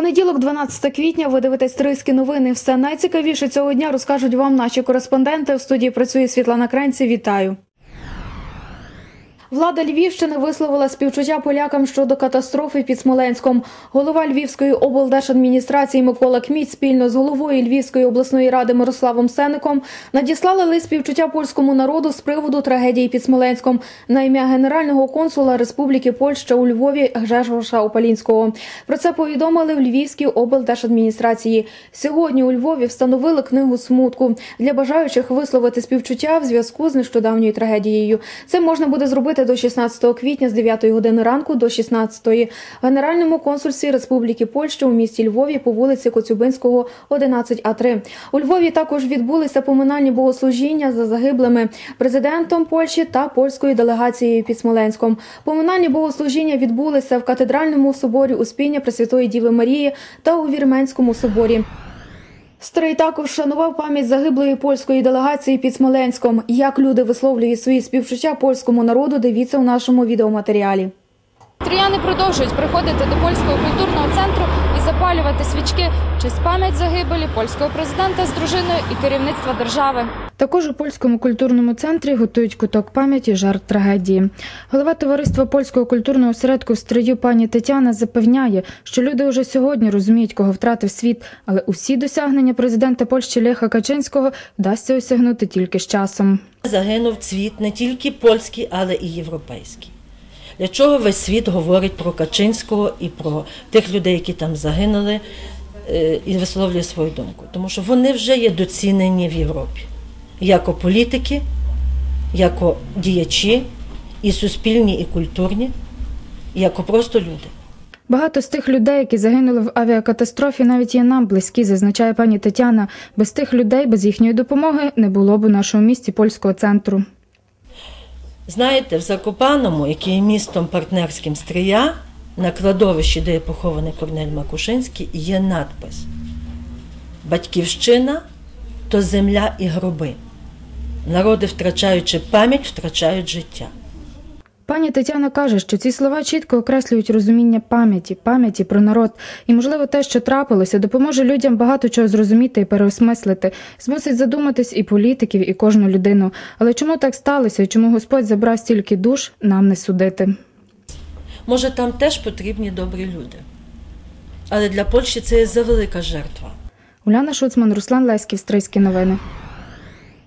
Понеділок, 12 квітня, ви дивитесь Трийські новини. Все найцікавіше цього дня розкажуть вам наші кореспонденти. В студії працює Світлана Кренці. Вітаю. Влада Львівщини висловила співчуття полякам щодо катастрофи під Смоленськом. Голова Львівської облдержадміністрації Микола Кміць спільно з головою Львівської обласної ради Мирославом Сенником надіслали лист співчуття польському народу з приводу трагедії під Смоленськом на ім'я генерального консула Республіки Польща у Львові Гжешоша Опалінського. Про це повідомили в Львівській облдержадміністрації. Сьогодні у Львові встановили книгу смутку для бажаючих висловити співчуття в зв'язку з нещодавньою трагедією. Це можна буде зробити до 16 квітня з 9 години ранку до 16 в Генеральному консульстві Республіки Польща у місті Львові по вулиці Коцюбинського, 11А3. У Львові також відбулися поминальні богослужіння за загиблими президентом Польщі та польською делегацією під Смоленськом. Поминальні богослужіння відбулися в катедральному соборі Успіння Пресвятої Діви Марії та у Вірменському соборі. Стрий також вшанував пам'ять загиблої польської делегації під Смоленськом. Як люди висловлюють свої співчуття польському народу, дивіться у нашому відеоматеріалі. Тріяни продовжують приходити до польського культурного центру і запалювати свічки честь пам'ять загибелі польського президента з дружиною і керівництва держави. Також у польському культурному центрі готують куток пам'яті жертв трагедії. Голова товариства польського культурного осередку в стрию пані Тетяна запевняє, що люди уже сьогодні розуміють, кого втратив світ, але усі досягнення президента Польщі Леха Качинського вдасться осягнути тільки з часом. Загинув цвіт не тільки польський, але і європейський. Для чого весь світ говорить про Качинського і про тих людей, які там загинули, е, і висловлює свою думку? Тому що вони вже є доцінені в Європі як політики, як діячі, і суспільні, і культурні, як просто люди. Багато з тих людей, які загинули в авіакатастрофі, навіть є нам близькі, зазначає пані Тетяна. Без тих людей, без їхньої допомоги не було б у нашому місті польського центру. Знаєте, в Закопаному, який є містом партнерським Стрия, на кладовищі, де є похований Корнель Макушинський, є надпис Батьківщина то земля і гроби. Народи, втрачаючи пам'ять, втрачають життя. Пані Тетяна каже, що ці слова чітко окреслюють розуміння пам'яті, пам'яті про народ, і, можливо, те, що трапилося, допоможе людям багато чого зрозуміти і переосмислити, змусить задуматись і політиків, і кожну людину. Але чому так сталося і чому Господь забрав стільки душ, нам не судити. Може, там теж потрібні добрі люди. Але для Польщі це є завелика жертва. Уляна Шуцман, Руслан Леськів, Стрийські новини.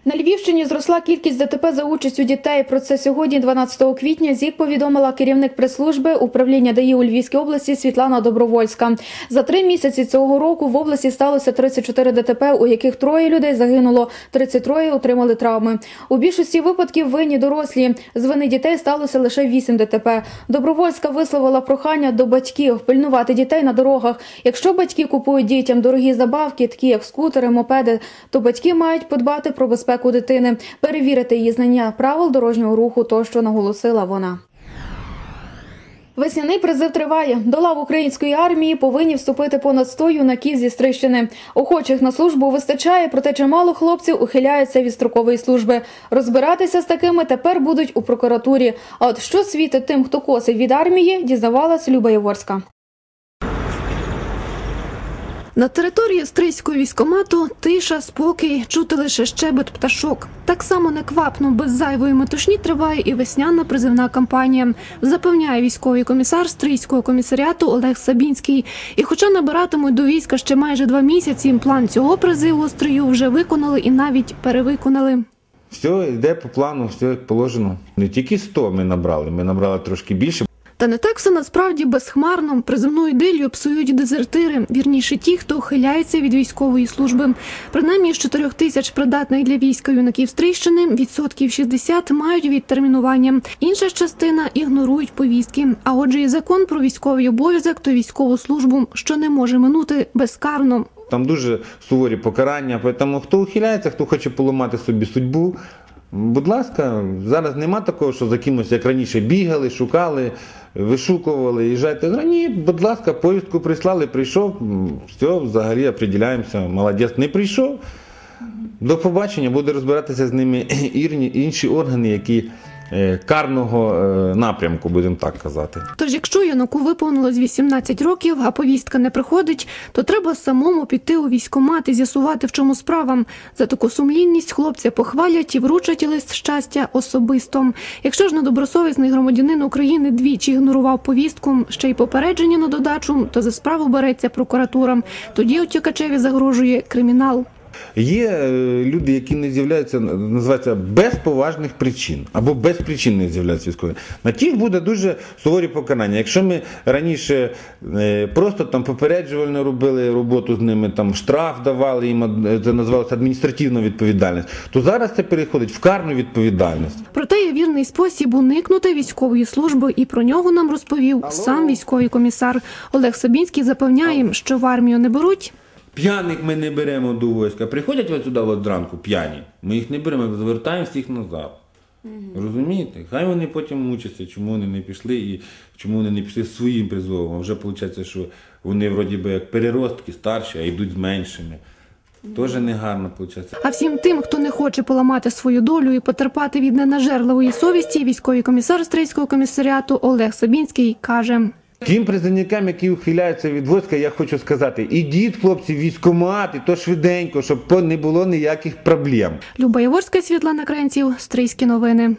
На Львівщині зросла кількість ДТП за участю дітей. Про це сьогодні, 12 квітня, ЗІК повідомила керівник прес-служби управління ДАІ у Львівській області Світлана Добровольська. За три місяці цього року в області сталося 34 ДТП, у яких троє людей загинуло, 33 отримали травми. У більшості випадків винні дорослі. З вини дітей сталося лише 8 ДТП. Добровольська висловила прохання до батьків пильнувати дітей на дорогах. Якщо батьки купують дітям дорогі забавки, такі як скутери, мопеди, то батьки мають подбати про безпеку дитини, перевірити її знання правил дорожнього руху, тощо наголосила вона. Весняний призив триває. До лав української армії повинні вступити понад 100 юнаків зі Стрищини. Охочих на службу вистачає, проте чимало хлопців ухиляються від строкової служби. Розбиратися з такими тепер будуть у прокуратурі. А от що світить тим, хто косить від армії, дізнавалась Люба Яворська. На території стрийського військомату тиша, спокій, чути лише щебет пташок. Так само неквапно, без зайвої метушні триває і весняна призивна кампанія, запевняє військовий комісар стрийського комісаріату Олег Сабінський. І, хоча набиратимуть до війська ще майже два місяці, план цього призиву стрию вже виконали і навіть перевиконали. Все йде по плану, все як положено. Не тільки 100 ми набрали, ми набрали трошки більше. Та не так все насправді безхмарно. Приземну ідилію псують дезертири, вірніше ті, хто ухиляється від військової служби. Принаймні з 4 тисяч придатних для війська юнаків Стрийщини відсотків 60 мають відтермінування. Інша ж частина ігнорують повістки. А отже, і закон про військовий обов'язок то військову службу, що не може минути безкарно. Там дуже суворі покарання, тому хто ухиляється, хто хоче поламати собі судьбу. Будь ласка, зараз нема такого, що за кимось, як раніше, бігали, шукали, вишукували, їжджайте. Ні, будь ласка, повістку прислали, прийшов, все, взагалі определяємося, молодець, не прийшов. До побачення, буде розбиратися з ними інші органи, які карного е, напрямку, будемо так казати. Тож, якщо юнаку виповнилось 18 років, а повістка не приходить, то треба самому піти у військкомат і з'ясувати, в чому справа. За таку сумлінність хлопця похвалять і вручать лист щастя особисто. Якщо ж недобросовісний громадянин України двічі ігнорував повістку, ще й попередження на додачу, то за справу береться прокуратура. Тоді утікачеві загрожує кримінал. Є е, люди, які не з'являються, називається без поважних причин або без причин не з'являються військові. На тих буде дуже суворі покарання. Якщо ми раніше е, просто там попереджувально робили роботу з ними, там штраф давали їм, це називалося адміністративна відповідальність, то зараз це переходить в карну відповідальність. Проте є вірний спосіб уникнути військової служби, і про нього нам розповів сам військовий комісар Олег Собінський. Запевняє, що в армію не беруть. П'яних ми не беремо до війська. Приходять от сюди от зранку п'яні. Ми їх не беремо, звертаємо всіх назад. Розумієте? Хай вони потім мучаться, чому вони не пішли і чому вони не пішли з своїм призовом. А вже виходить, що вони вроді би як переростки старші, а йдуть з меншими. Теж негарно виходить. А всім тим, хто не хоче поламати свою долю і потерпати від ненажерливої совісті, військовий комісар Стрийського комісаріату Олег Собінський каже. Тим призовникам, які ухиляються від війська, я хочу сказати, ідіть, хлопці, військомат, і то швиденько, щоб не було ніяких проблем. Люба Яворська, Світлана Кренців, Стрийські новини.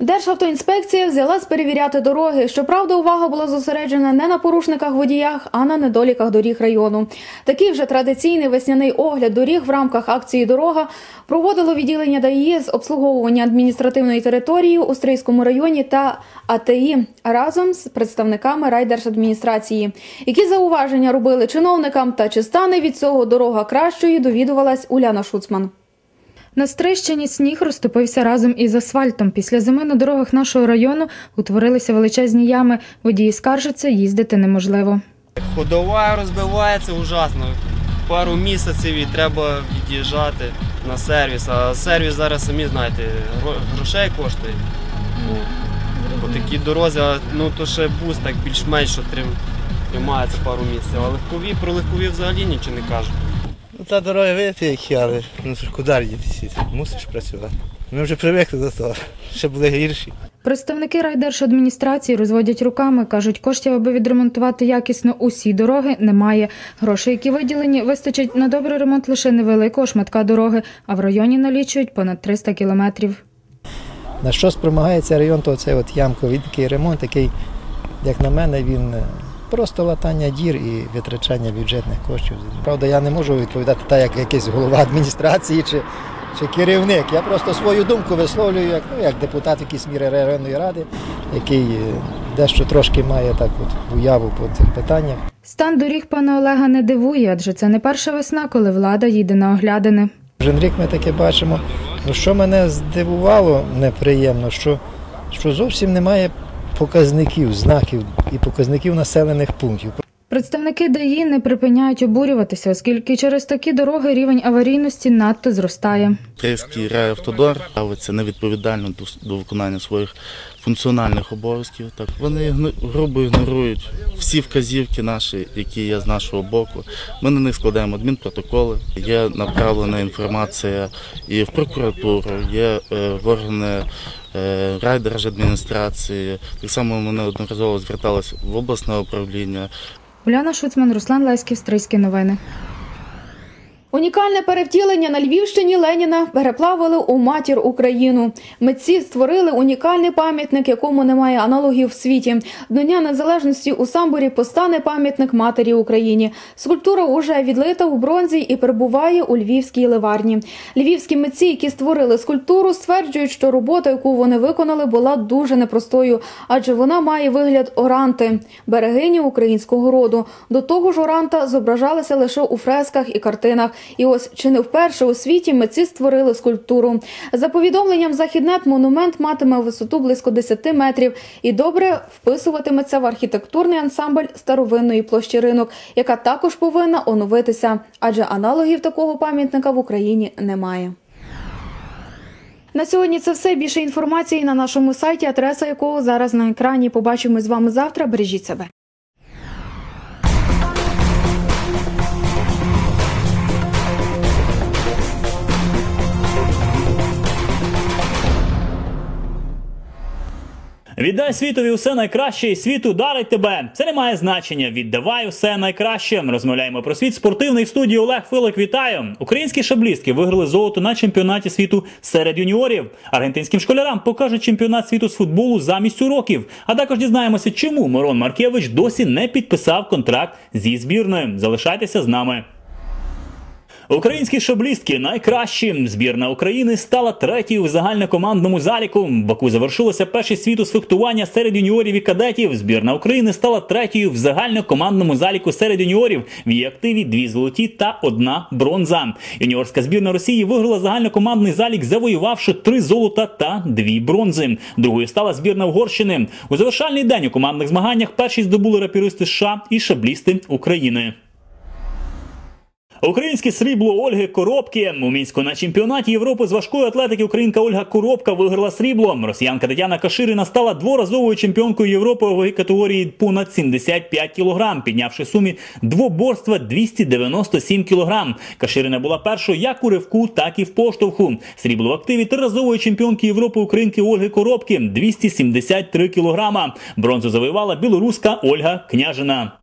Державтоінспекція взялась перевіряти дороги. Щоправда, увага була зосереджена не на порушниках водіях, а на недоліках доріг району. Такий вже традиційний весняний огляд доріг в рамках акції Дорога проводило відділення ДАІ з обслуговування адміністративної території у Стрийському районі та АТІ разом з представниками райдержадміністрації. Які зауваження робили чиновникам та чи стане від цього дорога кращою, довідувалась Уляна Шуцман. На Стрищині сніг розтопився разом із асфальтом. Після зими на дорогах нашого району утворилися величезні ями. Водії скаржаться, їздити неможливо. Ходова розбивається ужасно. Пару місяців і треба від'їжджати на сервіс. А сервіс зараз самі знаєте, грошей коштує. Ну, по такій дорозі, ну то ще бус так більш-менш тримається пару місяців. А легкові про легкові взагалі нічого не кажуть. Ну, та дорога видите, які, але ну, ж куди дітися, мусиш працювати. Ми вже привикли до того, ще були гірші. Представники райдержадміністрації розводять руками, кажуть, коштів, аби відремонтувати якісно усі дороги, немає. Грошей, які виділені, вистачить на добрий ремонт лише невеликого шматка дороги, а в районі налічують понад 300 кілометрів. На що спромагається район, то цей от ямковий такий ремонт, який, як на мене, він е, просто латання дір і витрачання бюджетних коштів. Правда, я не можу відповідати так, як якийсь голова адміністрації чи, чи керівник. Я просто свою думку висловлюю як, ну, як депутат якійсь міри районної ради, який е, дещо трошки має так от уяву по цих питаннях. Стан доріг пана Олега не дивує, адже це не перша весна, коли влада їде на оглядини. Кожен рік ми таке бачимо. Ну, що мене здивувало неприємно, що, що зовсім немає показників, знаків і показників населених пунктів. Представники ДАІ не припиняють обурюватися, оскільки через такі дороги рівень аварійності надто зростає. Київський райавтодор ставиться невідповідально до, виконання своїх функціональних обов'язків. Так вони грубо ігнорують всі вказівки наші, які є з нашого боку. Ми на них складаємо адмінпротоколи. Є направлена інформація і в прокуратуру, є е, в органи райдержадміністрації. Так само ми неодноразово зверталися в обласне управління. Уляна Шуцман, Руслан Леськів, Стрийські новини. Унікальне перевтілення на Львівщині Леніна переплавили у матір Україну. Митці створили унікальний пам'ятник, якому немає аналогів в світі. Дня Незалежності у Самборі постане пам'ятник матері Україні. Скульптура уже відлита у бронзі і перебуває у львівській ливарні. Львівські митці, які створили скульптуру, стверджують, що робота, яку вони виконали, була дуже непростою, адже вона має вигляд оранти, берегині українського роду. До того ж, оранта зображалася лише у фресках і картинах. І ось чи не вперше у світі митці створили скульптуру. За повідомленням Західнет, монумент матиме висоту близько 10 метрів і добре вписуватиметься в архітектурний ансамбль старовинної площі ринок, яка також повинна оновитися, адже аналогів такого пам'ятника в Україні немає. На сьогодні це все. Більше інформації на нашому сайті, адреса якого зараз на екрані. Побачимо з вами завтра. Бережіть себе. Віддай світові усе найкраще, і світ ударить тебе. Це не має значення. Віддавай усе найкраще. Розмовляємо про світ спортивний в студії Олег Филик. Вітаю. Українські шаблістки виграли золото на чемпіонаті світу серед юніорів. Аргентинським школярам покажуть чемпіонат світу з футболу замість уроків. А також дізнаємося, чому Мирон Маркевич досі не підписав контракт зі збірною. Залишайтеся з нами. Українські шаблістки найкращі. Збірна України стала третьою в загальнокомандному заліку. Баку завершилося перший світу з фехтування серед юніорів і кадетів. Збірна України стала третьою в загальнокомандному заліку серед юніорів. В її активі дві золоті та одна бронза. Юніорська збірна Росії виграла загальнокомандний залік, завоювавши три золота та дві бронзи. Другою стала збірна Угорщини. У завершальний день у командних змаганнях перші здобули рапіристи США і шаблісти України. Українське срібло Ольги Коробки у мінську на чемпіонаті Європи з важкої атлетики українка Ольга Коробка виграла срібло. Росіянка Тетяна Каширина стала дворазовою чемпіонкою Європи у вагі категорії понад 75 кг, піднявши сумі двоборства 297 кг. Каширина була першою як у ривку, так і в поштовху. Срібло в активі триразової чемпіонки Європи українки Ольги Коробки 273 кг. Бронзу завоювала білоруська Ольга Княжина.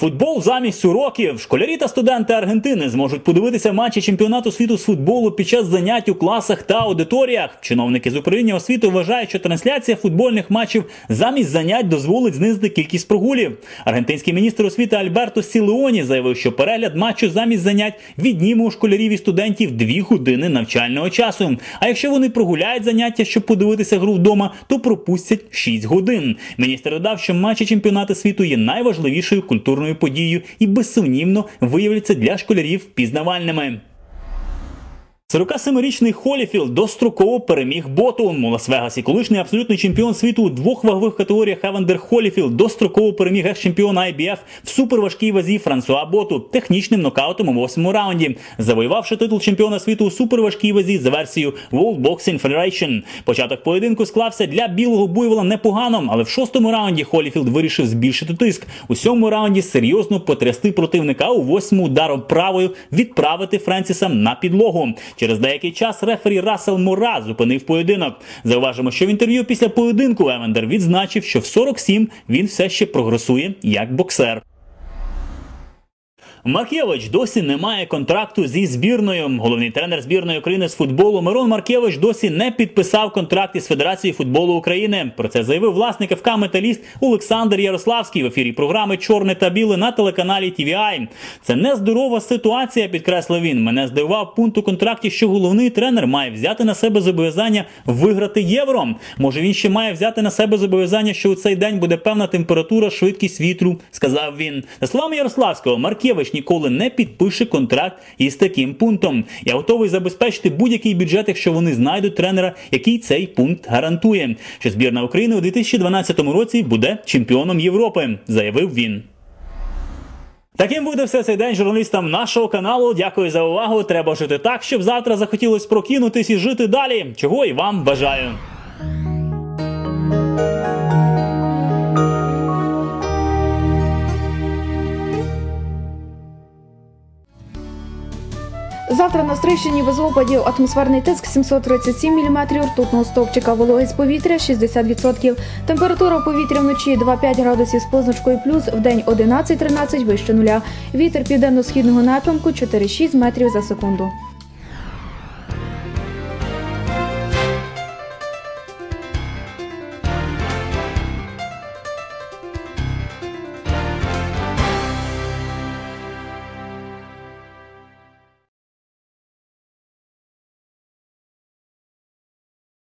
Футбол замість уроків. Школярі та студенти Аргентини зможуть подивитися матчі чемпіонату світу з футболу під час занять у класах та аудиторіях. Чиновники з управління освіти вважають, що трансляція футбольних матчів замість занять дозволить знизити кількість прогулів. Аргентинський міністр освіти Альберто Сілеоні заявив, що перегляд матчу замість занять відніме у школярів і студентів дві години навчального часу. А якщо вони прогуляють заняття, щоб подивитися гру вдома, то пропустять 6 годин. Міністр додав, що матчі чемпіонату світу є найважливішою культурною подією і безсумнівно виявляться для школярів пізнавальними. 47-річний Холіфілд достроково переміг боту у Лас-Вегасі. Колишній абсолютний чемпіон світу у двох вагових категоріях Евандер Холіфілд достроково переміг екс-чемпіона IBF в суперважкій вазі Франсуа Боту технічним нокаутом у восьмому раунді, завоювавши титул чемпіона світу у суперважкій вазі за версією World Boxing Federation. Початок поєдинку склався для білого буйвола непогано, але в шостому раунді Холіфілд вирішив збільшити тиск. У сьомому раунді серйозно потрясти противника у восьмому ударом правою відправити Френсіса на підлогу. Через деякий час рефері Рассел Мора зупинив поєдинок. Зауважимо, що в інтерв'ю після поєдинку Евендер відзначив, що в 47 він все ще прогресує як боксер. Маркевич досі не має контракту зі збірною. Головний тренер збірної України з футболу Мирон Маркевич досі не підписав контракт із Федерацією футболу України. Про це заявив власник ФК Металіст Олександр Ярославський в ефірі програми Чорне та біле на телеканалі TVI. Це нездорова ситуація, підкреслив він. Мене здивував пункт у контракті, що головний тренер має взяти на себе зобов'язання виграти євро. Може він ще має взяти на себе зобов'язання, що у цей день буде певна температура, швидкість вітру, сказав він. За словами Ярославського, Маркевич ніколи не підпише контракт із таким пунктом. Я готовий забезпечити будь-який бюджет, якщо вони знайдуть тренера, який цей пункт гарантує. Що збірна України у 2012 році буде чемпіоном Європи, заявив він. Таким буде все цей день журналістам нашого каналу. Дякую за увагу. Треба жити так, щоб завтра захотілось прокинутись і жити далі. Чого і вам бажаю. Завтра на Стрийщині без опадів атмосферний тиск 737 мм ртутного стовпчика, вологість повітря 60%. Температура повітря вночі 2-5 градусів з позначкою плюс, в день 11-13 вище нуля. Вітер південно-східного напрямку 4-6 метрів за секунду.